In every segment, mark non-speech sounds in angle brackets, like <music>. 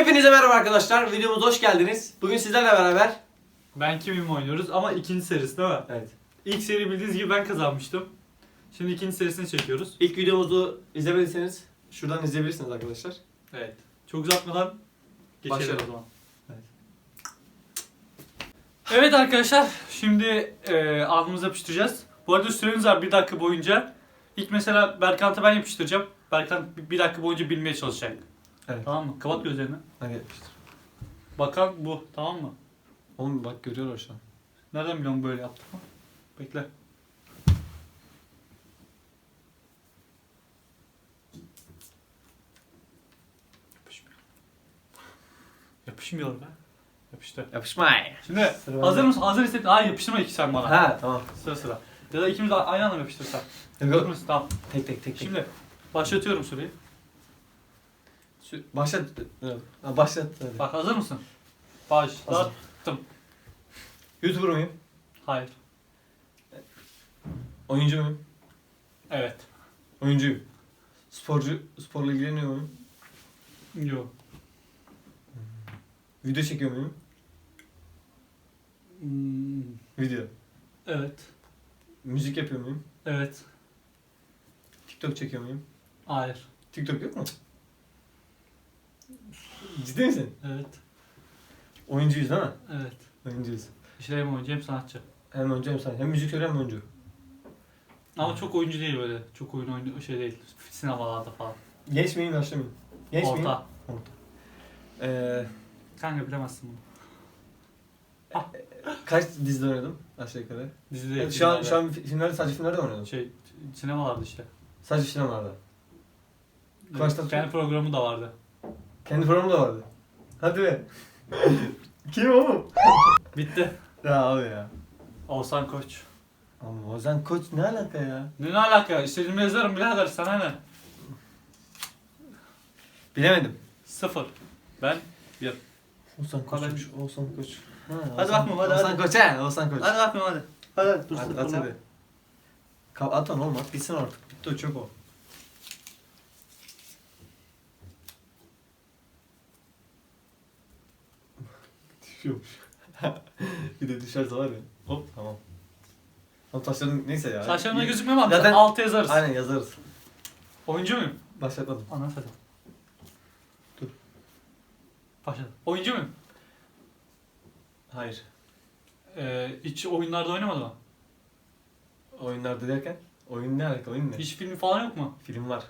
Hepinize merhaba arkadaşlar. Videomuza hoş geldiniz. Bugün sizlerle beraber Ben kimim oynuyoruz ama ikinci serisi değil mi? Evet. İlk seri bildiğiniz gibi ben kazanmıştım. Şimdi ikinci serisini çekiyoruz. ilk videomuzu izlemediyseniz şuradan izleyebilirsiniz arkadaşlar. Evet. Çok uzatmadan geçelim Başlayalım. o zaman. Evet. Evet arkadaşlar şimdi e, alnımıza yapıştıracağız. Bu arada süreniz var bir dakika boyunca. İlk mesela Berkant'a ben yapıştıracağım. Berkant bir- bir dakika boyunca bilmeye çalışacak. Evet. Tamam mı? Kapat gözlerini. Hadi yapıştır. Bakan bu tamam mı? Oğlum bak görüyorlar şu an. Nereden biliyorum böyle yaptık mı? Bekle. Yapışmıyor. Yapışmıyor be. Yapıştı. Yapışmay. Şimdi Sıra hazır mısın? Hazır hissettin. Hayır yapıştırma iki sen bana. Ha tamam. Sıra sıra. Ya da ikimiz de aynı anda mı yapıştırsak? Hazır Yok. mısın? Tamam. Tek tek tek tek. Şimdi başlatıyorum süreyi. Sü- başlat. Evet. Ha, başlat. Hadi. Bak hazır mısın? Başlattım. YouTuber muyum? Hayır. Oyuncu muyum? Evet. Oyuncuyum. Sporcu, sporla ilgileniyor muyum? Yok. Video çekiyor muyum? Hmm, Video. evet. Müzik yapıyor muyum? Evet. TikTok çekiyor muyum? Hayır. TikTok yok mu? Ciddi misin? Evet. Oyuncuyuz değil mi? Evet. Oyuncuyuz. İşte hem oyuncu hem sanatçı. Hem oyuncu hem sen. Hem müzik söylüyor hem oyuncu. Ama çok oyuncu değil böyle. Çok oyun oyunu şey değil. Sinemalarda falan. Genç miyim, yaşlı mıyım? Genç miyim? Orta. Ee, Kanka bilemezsin bunu. kaç dizide oynadım aşağı yukarı? Dizide değil. şu an şu an fi- filmlerde sadece filmlerde mi oynadım? Şey sinemalarda işte. Sadece sinemalarda. Tatlıtuğ. Kendi programı da vardı. Kendi programı da vardı. Hadi be. <laughs> Kim oğlum? Bitti. Ya abi ya. Oğuzhan Koç. Ama Ozan Koç ne alaka ya? Ne, ne alaka? İstediğimi yazarım birader sana ne? Bilemedim. Sıfır. Ben Ozan Koç'muş. Ozan Koç. Ha, Hadi Oğuzhan- bakma, hadi, Ozan hadi. Koç he. Ozan Koç. Hadi bakayım hadi. Hadi dur Hadi, at hadi. Ka at onu oğlum at bitsin artık. Bitti o çok o. Düşüyormuş. <laughs> bir de düşerse var ya. Hop tamam. Tamam taşların neyse ya. Saçlarına İyi. gözükmüyor mu? Zaten- Altı yazarız. Aynen yazarız. Oyuncu muyum? Başlatmadım. Ana satayım. Dur. Başladım. Oyuncu muyum? Hayır. Ee, hiç oyunlarda oynamadı mı? Oyunlarda derken? Oyun ne alaka? Oyun ne? Hiç filmi falan yok mu? Film var.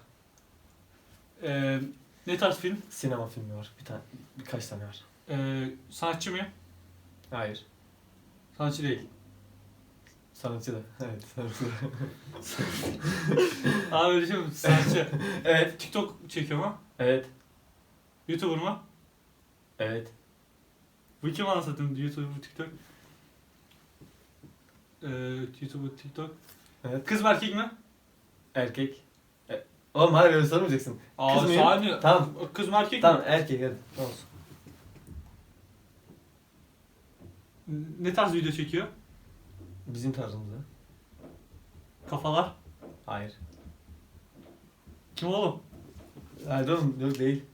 Ee, ne tarz film? Sinema filmi var. Bir tane, birkaç tane var. Ee, sanatçı mıyım? Hayır. Sanatçı değil. Sanatçı da. <laughs> Evet, sanatçı da. <laughs> Abi öyle şey mi? Sanatçı. evet. TikTok çekiyor mu? Evet. YouTuber mu? Evet. Bu kim anlatayım? YouTuber, TikTok. Ee, YouTuber, TikTok. Evet. Kız mı erkek mi? Erkek. E, oğlum hayır öyle sormayacaksın. Aa, Kız mıyım? saniye. Tamam. Kız mı erkek Tamam mi? erkek hadi. Olsun. Ne tarz video çekiyor? Bizim tarzımızda. Kafalar. Hayır. Kim oğlum? Hayır oğlum yok değil.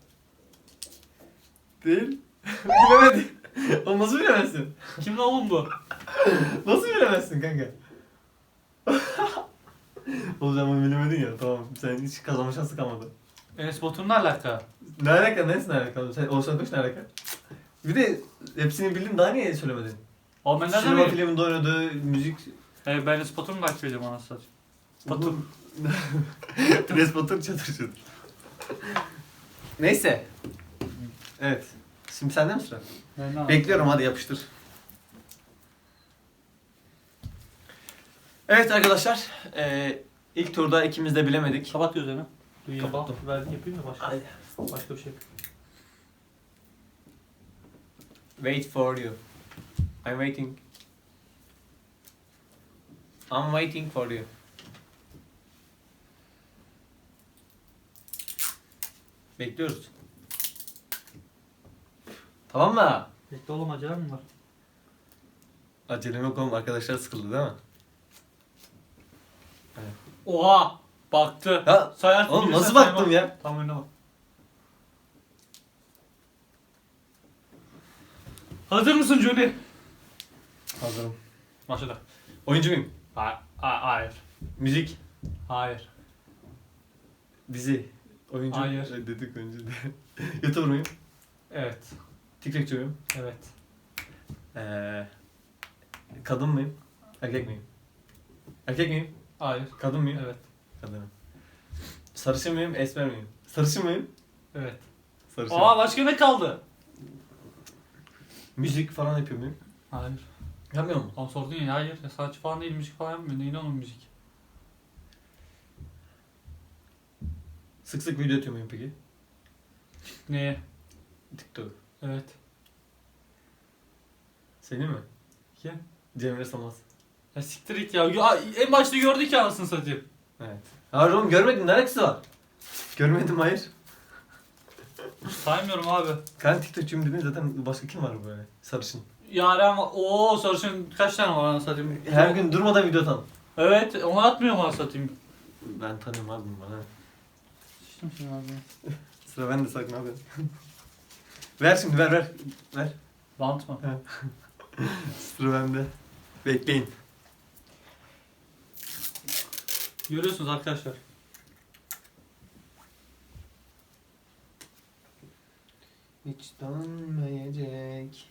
Değil. <laughs> Bilemedin. Oğlum nasıl bilemezsin? Kim lan oğlum bu? <laughs> Nasıl bilemezsin kanka? <laughs> o zaman bilemedin ya tamam. Sen hiç kazanma şansı kalmadı. Enes Batur'un ne alaka? Ne alaka? Neyse ne alaka? Sen Oğuzhan Koç ne alaka? Bir de hepsini bildin daha niye söylemedin? Oğlum ben nereden Sinema bileyim? filminde oynadığı müzik... Ee, ben Batur'un takip ediyorum anasını satayım. Batur. Enes Batur çatır çatır. Neyse. Evet. Şimdi sende mi sıra? Ben ne Bekliyorum hadi yapıştır. Evet arkadaşlar. eee ilk turda ikimiz de bilemedik. Kapat gözlerini. Duyuyorum. Kapattım. Verdik yapayım da başka. Haydi. Başka bir şey. Wait for you. I'm waiting. I'm waiting for you. Bekliyoruz. Tamam mı? Bekle oğlum acelem mi var? Acelem yok oğlum arkadaşlar sıkıldı değil mi? Oha! Baktı. Ya Sayar oğlum bilirsen nasıl baktım ya? Tam önüne bak. Hazır mısın Johnny? Hazırım. Başla. Oyuncu muyum? Ha- ha- hayır. Müzik. Hayır. Dizi. Oyuncu. Hayır. Evet, dedik önce de. <laughs> YouTuber muyum? Evet. TikTokçu muyum? Evet. Ee, kadın mıyım? Erkek miyim? Erkek miyim? Hayır. Kadın mıyım? Evet. Kadınım. Sarışın mıyım? Esmer miyim? Sarışın mıyım? Evet. Sarışın. Aa başka ne kaldı? Müzik falan yapıyor muyum? Hayır. Yapmıyor mu? Ama sordun ya hayır. Ya sanatçı falan değil müzik falan yapmıyor. Neyine onun müzik? Sık sık video atıyor muyum peki? Neye? TikTok. Evet. Senin mi? Kim? Cemre Samaz. Ya siktir git ya. ya. En başta gördük ya anasını satayım. Evet. Hayır oğlum görmedin ne alakası var? Görmedim hayır. Saymıyorum abi. Ben TikTokçuyum dedin zaten başka kim var böyle sarışın? Yaren var. Oo sarışın kaç tane var anasını satayım. Her gün durmadan video atan. Evet onu atmıyorum anasını satayım. Ben tanıyorum abi bunu bana. Sıçtım şimdi abi. <laughs> Sıra bende sakın abi. <laughs> ver şimdi ver ver. Ver. Bant mı? <laughs> Sıra bende. Bekleyin. Görüyorsunuz arkadaşlar. Hiç dönmeyecek.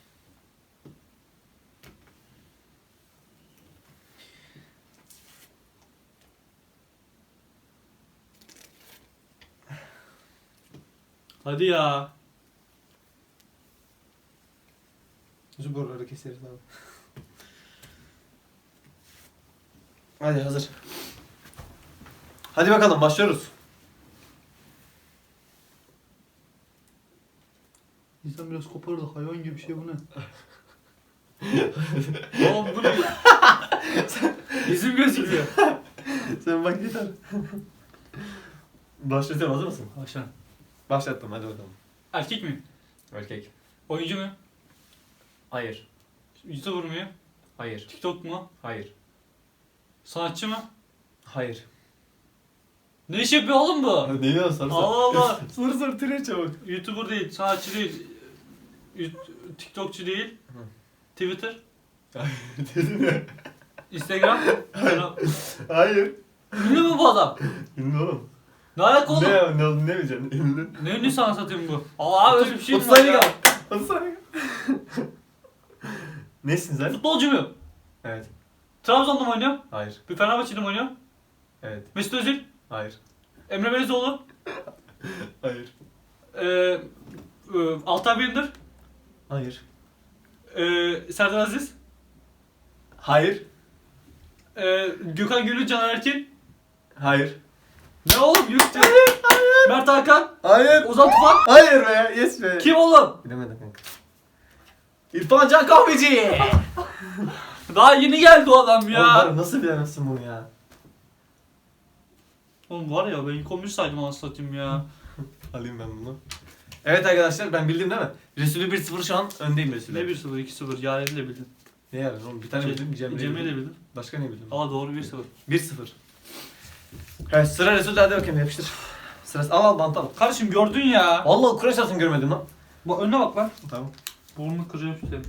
Hadi ya. Şu boruları keseriz abi. Hadi hazır. Hadi bakalım başlıyoruz. İnsan biraz koparır da hayvan gibi bir şey bu ne? <laughs> Oğlum bu ne? <laughs> Yüzüm gözüküyor. Sen bak yeter. Başlatıyorum hazır mısın? Başla. Başlattım hadi bakalım. Erkek miyim? Erkek. Oyuncu mu? Hayır. YouTuber muyum? Hayır. TikTok mu? Hayır. Sanatçı mı? Hayır. Ne iş yapıyor oğlum bu? <laughs> Ne diyorsun soru sor. Allah Allah. <laughs> Soru sor tire çabuk. YouTuber değil, sanatçı değil, Yu- TikTokçu değil, Hı. Twitter, <laughs> Dedim ya. Instagram. Hayır. Ünlü mü bu adam? Oğlum. Ne alaka oğlum? Ne, ne, ne bileceksin? Ünlü. <laughs> Ne ünlü sana satayım bu? Allah öyle bir şey mi 30 var saniye ya? kal. 30 saniye kal. Nesin sen? Futbolcu muyum? Evet. Trabzon'da mı oynuyorum? Hayır. Bir Fenerbahçe'de mi oynuyorum? Evet. Mesut Özil, Hayır. Emre Belezoğlu, <laughs> Hayır. ee, e, Altay Bayındır, Hayır. ee, Serdar Aziz, Hayır. ee, Gökhan Gönül, Caner Erkin. Hayır. Ne oğlum? Yok diyor. Mert Hakan, Hayır. Ozan Tufan. Hayır be. Yes be. Kim oğlum? Bilemedim kanka. İrfan Can Kahveci. <laughs> Daha yeni geldi o adam Ya. Oğlum, nasıl bilemezsin bunu ya? Oğlum var ya ben ilk 11 saydım anasını satayım ya. <laughs> Alayım ben bunu. Evet arkadaşlar ben bildim değil mi? Resulü 1-0 şu an öndeyim Resulü. Ne 1-0 2-0 Yaren'i de bildin. Ne yani oğlum? Bir tane bildim Cemre'yi Cemre'yi de bildim. bildin. Başka ne bildim? Aa doğru 1-0. 1-0. Evet sıra Resul'de hadi bakayım yapıştır. Sırası al al bant al. Kardeşim gördün ya. Vallahi Kur'an şartını görmedim lan. Bak önüne bak lan. Tamam. Burnunu kıracağım senin.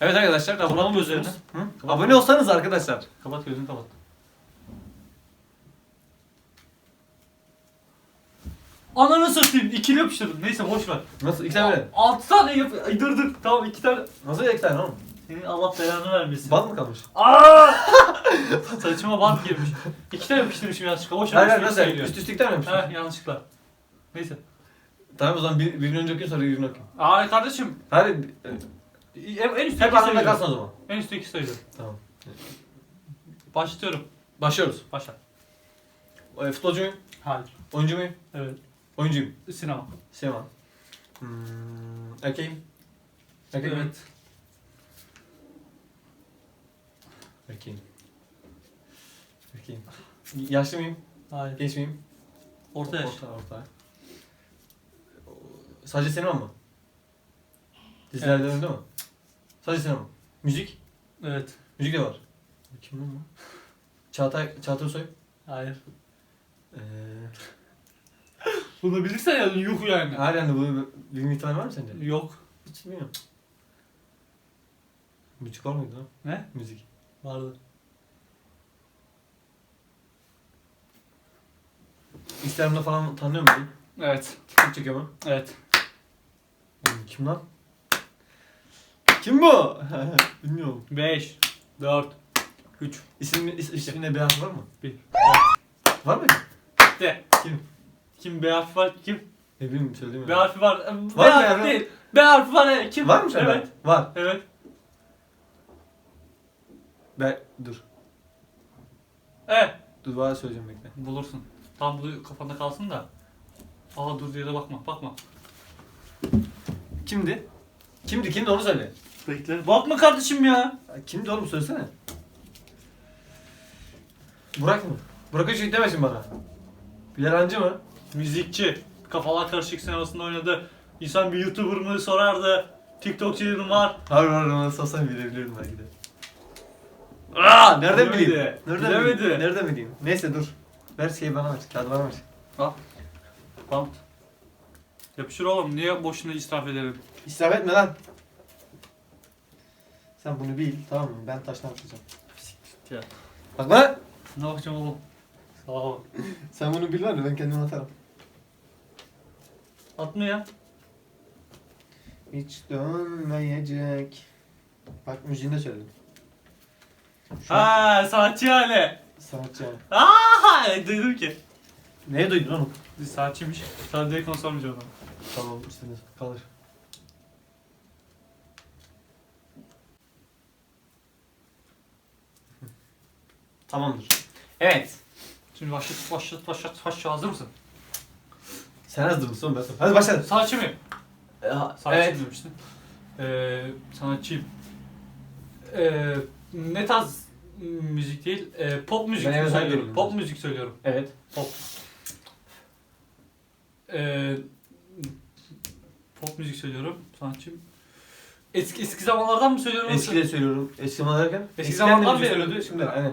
Evet arkadaşlar abone. Hı? Kapat. Abone olsanız arkadaşlar. Kapat gözünü kapat. Ananı satayım ikili yapıştırdım. Neyse boş ver. Nasıl? İki tane mi? 6 tane yap. Dur. Tamam 2 tane. Nasıl iki tane oğlum? Senin Allah belanı vermesin. Bant mı kalmış? Aa! <laughs> Saçıma bant girmiş. İki tane yapıştırmışım yanlışlıkla. Boş ver. Hayır hayır nasıl? Üst üste iki tane mi yapmışsın? Heh yanlışlıkla. Neyse. Tamam o zaman bir, birini önce okuyun sonra birini okuyun. Aa kardeşim. Hadi En, en üstte hep iki sayıyorum. kalsın o zaman. En üstte iki sayıyorum. Tamam. Başlıyorum. Başlıyoruz. Başla. E, futbolcu muyum? Hayır. Oyuncu muyum? Evet. Oyuncuyum. Sinema. Sema. Hmm, erkeğim. Erkek miyim? Evet. Erkeğim. Erkeğim. Yaşlı mıyım? Hayır. Genç miyim? Orta yaş. Orta, orta. Sadece sinema mı? Dizilerden Evet. mi? Sadece sinema. Müzik? Evet. Müzik de var. Kim bu? Çağatay, Çağatay Soy. Hayır. Eee... Bunu bilirsen ya yuh yani. Halen de bu bilme ihtimali var mı sence? Yok. Hiç bilmiyorum. Müzik var mıydı lan? Ne? Müzik. Vardı. Instagram'da falan tanıyor musun? Evet. TikTok çekiyor mu? Evet. Oğlum kim lan? Kim bu? <laughs> Bilmiyorum. 5, 4, 3. İsim, is, isminde bir harf var mı? Bir. Var mı? De. Kim? Kim B harfi var? Kim? Ne bileyim söyleyeyim B harfi var. B mı harfi yani? değil. B harfi var. he. Kim? Var mı sende? Evet. Var. Evet. Ben dur. Evet. Dur bana söyleyeceğim bekle. Bulursun. Tam bu kafanda kalsın da. Aa dur diye de bakma. Bakma. Kimdi? Kimdi? Kimdi onu söyle. Bekle. Bakma kardeşim ya. Kimdi oğlum söylesene. Burak mı? Burak Özçivit demesin bana. Bilal Hancı mı? Müzikçi. Kafalar karışık sinemasında oynadı. İnsan bir YouTuber mı sorardı. TikTokçuların var. Hayır hayır onu sorsan bilebilirdim belki de. Aa, nereden Bilemedi. bileyim? Nereden Bilemedi. bileyim? Nereden bileyim? Neyse dur. Ver şeyi bana ver. Kağıdı bana ver. Bant. Yapışır oğlum. Niye boşuna israf edelim? İsraf etme lan. Sen bunu bil tamam mı? Ben taştan atacağım. Ya. Bak bana. Ne yapacağım oğlum? Sağ ol. <laughs> Sen bunu bil var ya ben kendim atarım. Atma ya. Hiç dönmeyecek. Bak müziğini de söyledim. Şu Ha sanatçı yani. sanatçı yani. Aa duydum ki. Neye duydun oğlum? Sanatçıymış. Sana direkt onu sormayacağım. ona. Tamam üstünde kalır. Tamamdır. Evet. Şimdi başlat başlat başlat başlat hazır mısın? Sen hazır mısın ben Hadi başla. Sanatçı mı? Sanatçı Evet. demiştin. Ee, sanatçıyım. Ee, ne tarz müzik değil? Ee, pop müzik Ben söylüyorum. söylüyorum. Pop müzik söylüyorum. Evet. Pop. Ee, pop müzik söylüyorum. Sanatçıyım. Eski eski zamanlardan mı söylüyorum? Eski de söylüyorum. Eski zaman derken? Eski eskiden zamanlar mı? söylüyordu, Şimdi aynen.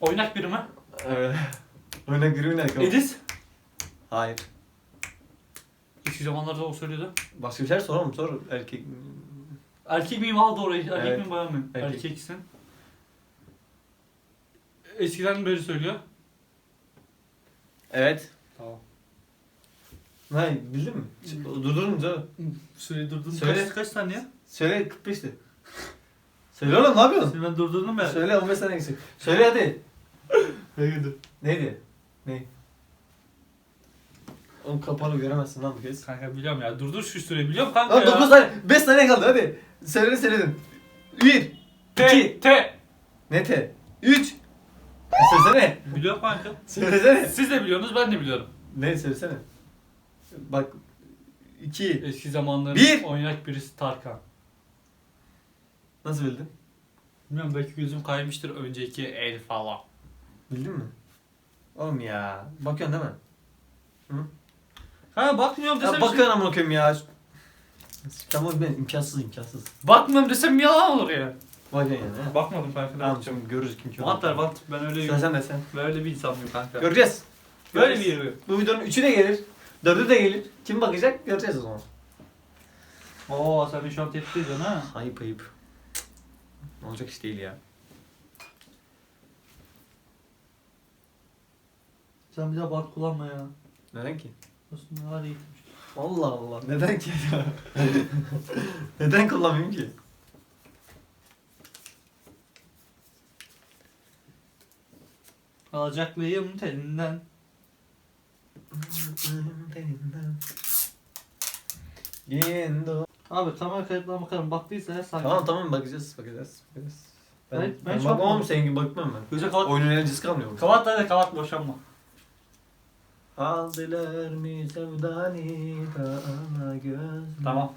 Oynak biri mi? Evet. <laughs> Oyuna giriyor ne? Edis. Hayır. Eski zamanlarda o söylüyordu. Başka bir şey sor oğlum sor. Erkek. Erkek miyim al doğru. Erkek Evet. miyim bayan mıyım? Erkek. Erkeksin. Eskiden beri söylüyor. Evet. Tamam. Hayır bildin mi? Durdurun canım. Söyle durdurdum. Söyle. Kaç, kaç saniye? Söyle 45'ti. Söyle oğlum ne yapıyorsun? Seni ben durdurdum ya. Söyle 15 saniye geçecek. Söyle hadi. <laughs> Neydi? Neydi? Ne? Oğlum kapalı göremezsin lan bu kez. Kanka biliyorum ya. Durdur şu süreyi biliyorum kanka Lan ya. 9 saniye, 5 saniye kaldı hadi. Söyledin söyledin. 1, T. 2, T. ne te? 3. Söylesene. Biliyorum kanka. Söylesene. Siz de biliyorsunuz ben de biliyorum. Ne söylesene. Bak 2. Eski zamanların Bir. oynak birisi Tarkan. Nasıl bildin? Bilmiyorum belki gözüm kaymıştır önceki el falan. Bildin mi? Oğlum ya. Bakıyorsun değil mi? Ha bakmıyorum desem Ya bakıyorsun amına koyayım ya. Tamam ben imkansız imkansız. Bakmıyorum desem yalan olur ya. Bakıyorsun yani. he? Bakmadım kanka. Tamam şimdi görürüz kim kim. Bant ver bant. Ben öyle Sen sen de sen. böyle bir insan mıyım kanka? Göreceğiz. Böyle bir yeri. Bu videonun üçü de gelir. Dördü de gelir. Kim bakacak göreceğiz o zaman. Oo sen şu an ediyorsun ha. Ayıp ayıp. Cık. Olacak iş değil ya. Sen bir daha bant kullanma ya. Neden ki? Aslında var iyi. Allah Allah. Neden ki? <laughs> Neden kullanmayayım ki? Alacaklıyım telinden. Yendo. Abi kamera kayıtlarına bakarım. Baktıysa saniye. Tamam tamam bakacağız bakacağız. bakacağız. Ben, Ben- ben, bakmam senin gibi bakmam ben. Göze kapat. Oyunun eğlencesi kalmıyor. Kapat hadi kapat boşanma. Aldılar mı sevdani ana göz. Tamam.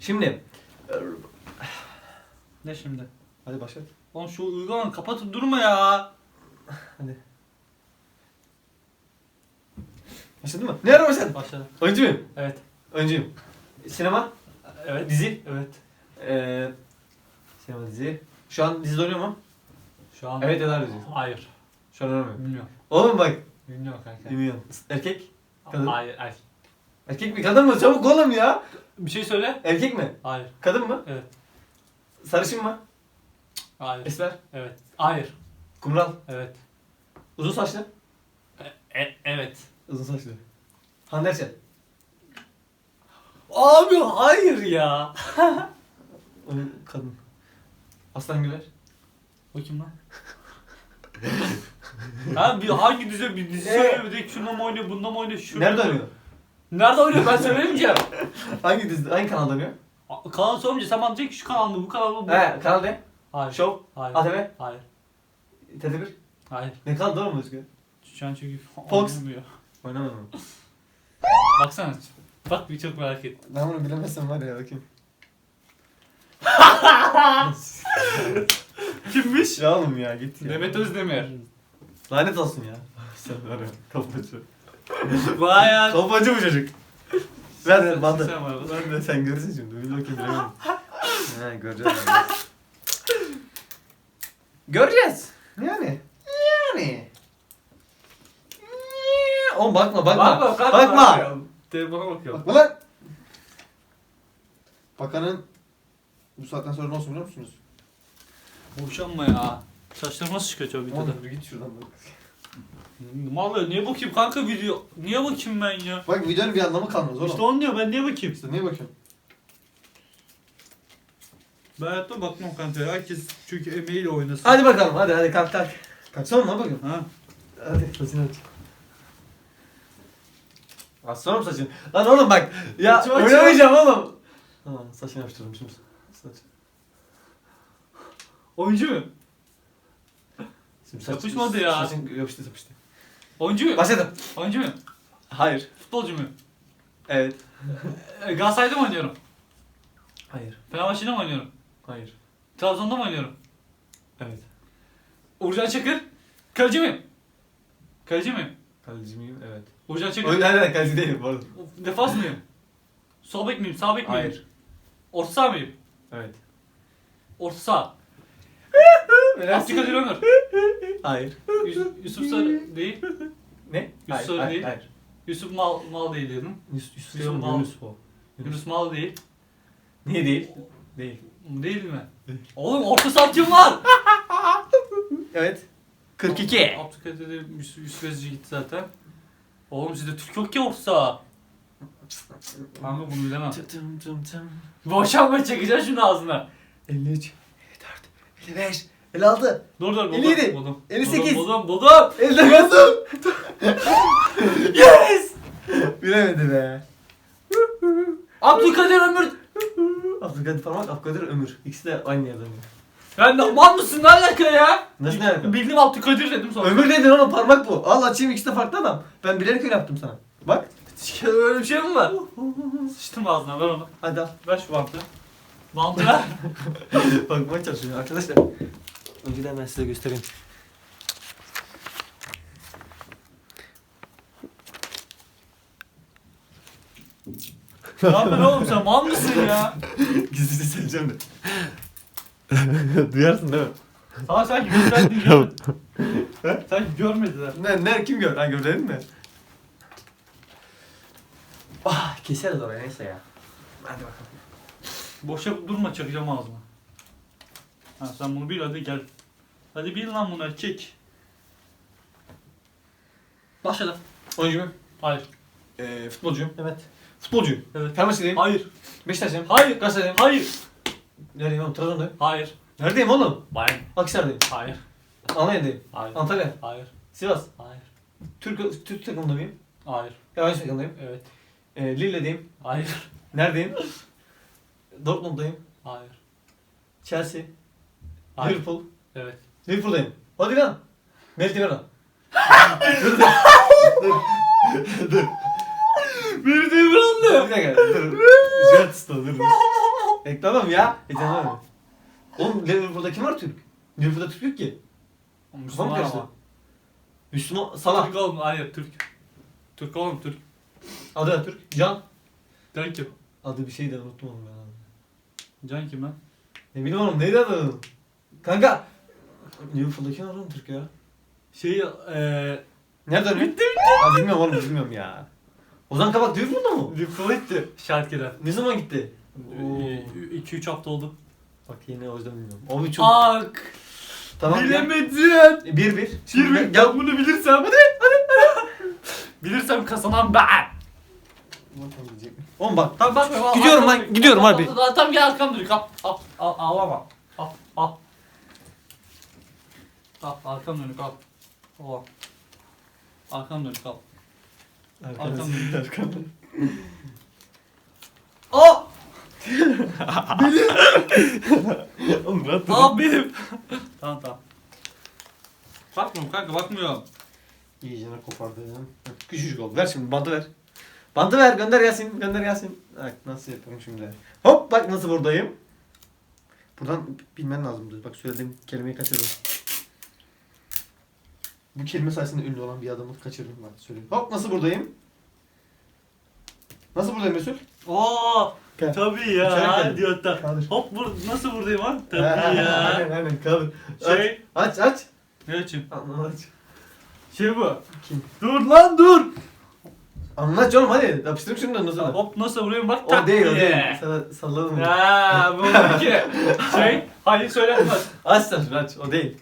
Şimdi. Ne şimdi? Hadi başla. Oğlum şu uygulamanı kapatıp durma ya. Başladı mı? Ne ara başladın? Başladı. Oyuncu muyum? Evet. Oyuncuyum. Sinema. Evet. Dizi. Evet. Ee, sinema dizi. Şu an dizide oynuyor mu? Şu an... Evet ya da diyeceksin. Hayır. Şu an oynamıyor. Bilmiyorum. Oğlum bak. Bilmiyorum kanka. Bilmiyorum. Erkek? Kadın. Hayır, hayır. Erkek mi kadın mı? Çabuk oğlum ya. Bir şey söyle. Erkek mi? Hayır. Kadın mı? Evet. Sarışın mı? Hayır. Esmer? Evet. Hayır. Kumral? Evet. Uzun saçlı? E, e- evet. Uzun saçlı. Hande Erçel? Abi hayır ya. <laughs> Kadın. Aslan Güler? O kim lan? <laughs> ha bir hangi dizi bir dizi söyle bir de şundan mı oynuyor bundan mı oynuyor şurada Nerede mı? oynuyor? Nerede oynuyor ben söylemeyeceğim. <laughs> Hangi dizide? Hangi kanalda oynuyor? A- Kanal sorunca sen bana diyeceksin ki şu kanal mı bu kanal mı bu? He, Kanal D. Hayır. Show. Hayır. ATV. Hayır. TT1. Hayır. Ne kanalda oğlum Özgür? Şu an çünkü <laughs> Fox. oynamıyor. Oynamadım. <laughs> Baksana. Bak bir çok merak ettim. Ben bunu bilemezsem var ya bakayım. Kimmiş? Ya oğlum ya git ya. Demet Özdemir. Lanet olsun ya. <laughs> Sen var ya kafacı. Vay ya. Kafacı bu çocuk. Sen var ya. Ben de sen görürsün şimdi. Bir bakayım bilemedim. <laughs> He göreceğiz. göreceğiz. Yani. Yani. Oğlum bakma bakma. Bakma. Bakma. Telefona bakıyorum. Bakma lan. Bakanın bu saatten sonra ne olsun biliyor musunuz? Boşanma ya. Saçlarım nasıl çıkıyor videoda? Oğlum git şuradan bak. Vallahi niye bakayım kanka video? Niye bakayım ben ya? Bak videonun bir anlamı kalmaz oğlum. İşte onu diyor ben niye bakayım? İşte niye bakıyorsun? Ben hayatta bakmam kanka. Herkes çünkü emeğiyle oynasın. Hadi bakalım hadi hadi kalk kalk. Kalksana ne bakıyorsun? Ha? Hadi saçını aç. Açsana mı saçını? Lan oğlum bak. Ya aç oynamayacağım oğlum. Tamam saçını yapıştırdım şimdi. Saç. Oyuncu mu? Şimdi Yapışmadı ya. Saçın yapıştı yapıştı. Oyuncu mu? Başladım. Oyuncu mu? Hayır. Futbolcu mu? Evet. E, Galatasaray'da mı oynuyorum? Hayır. Fenerbahçe'de mi oynuyorum? Hayır. Trabzon'da mı oynuyorum? Evet. Uğurcan Çakır. Kaleci mi? Kaleci mi? Kaleci miyim? Evet. Uğurcan Çakır. Oyun hayır kaleci değilim bu arada. Defans mıyım? Sol bek miyim? Sağ bek miyim? Hayır. Orta saha mıyım? Evet. Orta saha. Abdülkadir Ömür. Hayır. Yus- Yusuf Sarı değil. Ne? Yusuf hayır, Sarı hayır, değil. Hayır. Yusuf Mal, Mal değil dedim. Yusuf, Yusuf, Yusuf Yusuf, Mal. Yunus o. Yunus Mal değil. Niye değil? Değil. Değil mi? Oğlum orta saha kim var? <laughs> Evet. 42. Abdülkadir de Yusuf, Yusuf Ezici gitti zaten. Oğlum sizde Türk yok ki orta saha. Kanka bunu bilemem. Tım tım tım. Boşanma çekeceğim şunu ağzına. 53, 54, 55, 56, Dur dur buldum. 57, buldum. 58. Buldum buldum. buldum. 59. yes! Bilemedi be. Abdülkadir Ömür. Abdülkadir Parmak, Abdülkadir Ömür. İkisi de aynı yerden. Ben de mal mısın ne alaka ya? Nasıl ne alaka? Bildiğim Abdülkadir dedim sonra. Ömür dedin oğlum parmak bu. Al açayım ikisi de farklı adam. Ben bilerek öyle yaptım sana. Bak. Öyle bir şey mi var? Sıçtım ağzına ver onu. Hadi al. Ver şu bantı. Bantı ver. <laughs> Bakmaya çalışıyorum arkadaşlar. Önceden ben size göstereyim. ne yapıyorsun oğlum sen mal mısın ya? Gizli söyleyeceğim de. <laughs> Duyarsın değil mi? Sana sanki gösterdin ya. sanki görmediler. Ne, ne kim gör? Ha gördün mi? Ah keseriz oraya neyse ya. Hadi bakalım. Boşa durma çakacağım ağzına. Ha sen bunu bil hadi gel. Hadi bil lan bunu erkek. Başla. Oyuncu muyum? Hayır. Ee, futbolcuyum. Evet. Futbolcuyum. Evet. Fenerbahçeliyim. Hayır. Beşiktaşlıyım. Hayır. Galatasaraylıyım. Hayır. Neredeyim oğlum? Trabzon'dayım. Hayır. Neredeyim oğlum? Hayır. Akhisar'dayım. Hayır. Almanya'dayım. Hayır. Antalya. Hayır. Sivas. Hayır. Türk, Türk takımında mıyım? Hayır. Yabancı takımdayım. Evet. Ee, Lille'deyim. Hayır. Neredeyim? Dortmund'dayım. Hayır. Chelsea. Hayır. Liverpool. Evet. Liverpool'dayım. Hadi lan. Melih Demirel. dur dur. dur. Dur. Bir demir anlı. Bir dakika. Dur. Jet stop. Dur. Eklemem ya. Eklemem. Oğlum Liverpool'da kim var Türk? Liverpool'da Türk yok ki. Kafam Müslüman karıştı. ama. Müslüman Salah. Türk oğlum. Hayır Türk. Türk oğlum Türk. Adı da Türk. Can. Can kim? Adı bir şey de unuttum onu ben. Can kim lan? Ne bileyim oğlum neydi adı? Kanka. Liverpool'daki ne lan Türk ya? Şey eee Nerede oynuyor? Bitti bitti. Ya bilmiyorum oğlum bilmiyorum ya. Ozan Kabak Liverpool'da mı? Liverpool'a gitti. Schalke'den. Ne zaman gitti? Oo. 2-3 hafta oldu. Bak yine o yüzden bilmiyorum. O bir çok... Ak! tamam gel. Bilemedin. 1-1. Şimdi Bir gel. ben bunu bilirsem hadi hadi. Bilirsem kazanan ben. Oğlum bak. Tamam al, Gidiyorum lan, gidiyorum Al, al, al, Tamam gel arkam dönük al. Al al ağlama. Al al. Al arkam dönük al. Al. Arkam dönük al. Arkamda. Arkamda. Arkamda. <laughs> Aa! <laughs> Oğlum rahat dur. Aa benim. <laughs> tamam tamam. Bakmıyorum kanka bakmıyorum. İyicene kopardı ya. Küçücük oldu. Ver şimdi bantı ver. Bantı ver gönder Yasin. Gönder Yasin. Bak nasıl yapıyorum şimdi. Hop bak nasıl buradayım. Buradan bilmen lazım. Bak söylediğim kelimeyi kaçırdım. Bu kelime sayesinde ünlü olan bir adamı kaçırdım bak söyleyeyim. Hop nasıl buradayım? Nasıl buradayım Mesut? Oo! Gel. Tabii İçeri ya. gel. Hadi hatta. Kaldır. Hop bur nasıl buradayım ha? Tabii aynen ya. aynen kaldır. Şey, Aç aç. ne açayım? Anlat. Şey bu. Kim? Dur lan dur. Anlat canım hadi. Yapıştırıp şunu da nasıl? Hop nasıl vuruyorum bak O tak değil o diye. değil. Sana salladım. Ha bu <laughs> ki. Şey, hayır söylenmez. Aç sen şunu aç. O değil.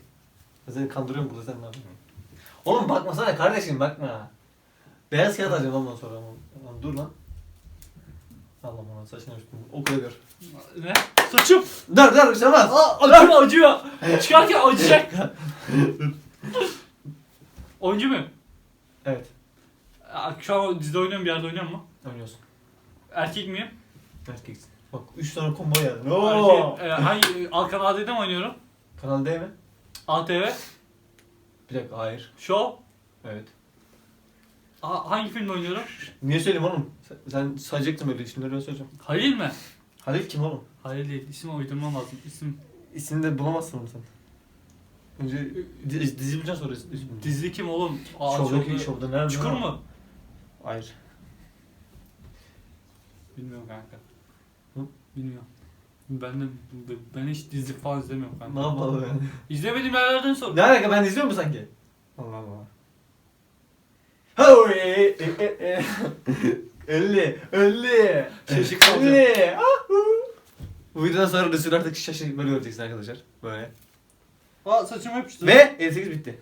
Ben seni kandırıyorum burada sen ne yapıyorsun? Oğlum bakmasana kardeşim bakma. Beyaz kağıt alacağım ondan sonra. Lan dur lan. Allah'ım ona saçına üstünü. Okuya gör. Ne? Saçım. Dur dur bir şey. Aa, acıyor acıyor. Çıkarken acıyacak. <laughs> Oyuncu muyum? Evet. Aa, Şu an dizide oynuyorum bir yerde oynuyorum mu? Oynuyorsun. Erkek miyim? Erkeksin. Bak 3 tane combo geldi. Erkek, e, hangi Alkan AD'de mi oynuyorum? Kanal D mi? ATV, Bir dakika hayır. Show. Evet. A- hangi filmde oynuyorum? Niye söyleyeyim oğlum? Sen, sen sayacaktın öyle isimleri ben söyleyeceğim. Halil mi? Halil kim oğlum? Halil değil. İsim uydurmam lazım. İsim. İsmini de bulamazsın onu sen. Önce dizi, dizi bileceksin sonra ismini. Dizi kim oğlum? Aa, Şovdaki Show'da- şovda nerede? Çukur mu? Hayır. Bilmiyorum kanka. Hı? Bilmiyorum. Ben de ben hiç dizi falan izlemiyorum kanka. Ne yapalım yani? İzlemediğim yerlerden sor. Ne alaka ben izliyor mu sanki? Allah Allah. Hoy! e, e, e. 50, 50. Şaşık kalacağım. 50. ahu. Bu videodan sonra süre artık şaşı böyle göreceksin arkadaşlar. Böyle. Aa saçımı yapıştı. Ve 58 bitti.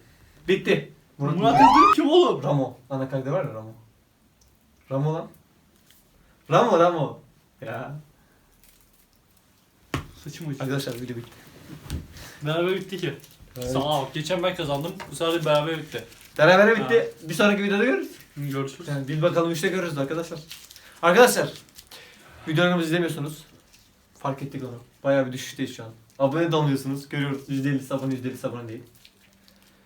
Bitti. Murat, Murat Yıldırım kim oğlum? Ramo. Ana karakter var ya Ramo. Ramo lan. Ramo Ramo. Ya. Saçım acıyor. Arkadaşlar video bitti. Beraber bitti ki. Evet. Sağ ol. Geçen ben kazandım. Bu sefer de beraber bitti. Beraber bitti. Bir sonraki videoda görürüz. Görüşürüz. Yani bil bakalım işte görürüz arkadaşlar. Arkadaşlar videolarımızı izlemiyorsunuz. Fark ettik onu. Bayağı bir düşüşteyiz şu an. Abone de olmuyorsunuz. Görüyoruz. %50'si abone %50'si abone değil.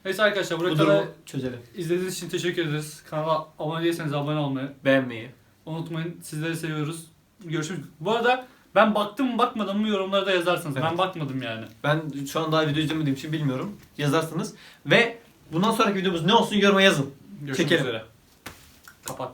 Neyse arkadaşlar buraya Bu kadar durumu çözelim. izlediğiniz için teşekkür ederiz. Kanala abone değilseniz abone olmayı Beğenmeyi. unutmayın. Sizleri seviyoruz. Görüşürüz. Bu arada ben baktım mı bakmadım mı yorumlarda yazarsınız. Ben Evet. bakmadım yani. Ben şu an daha video izlemediğim için bilmiyorum. Yazarsınız. Ve bundan sonraki videomuz ne olsun yoruma yazın. Görüşmek Çekelim. üzere. Kapat.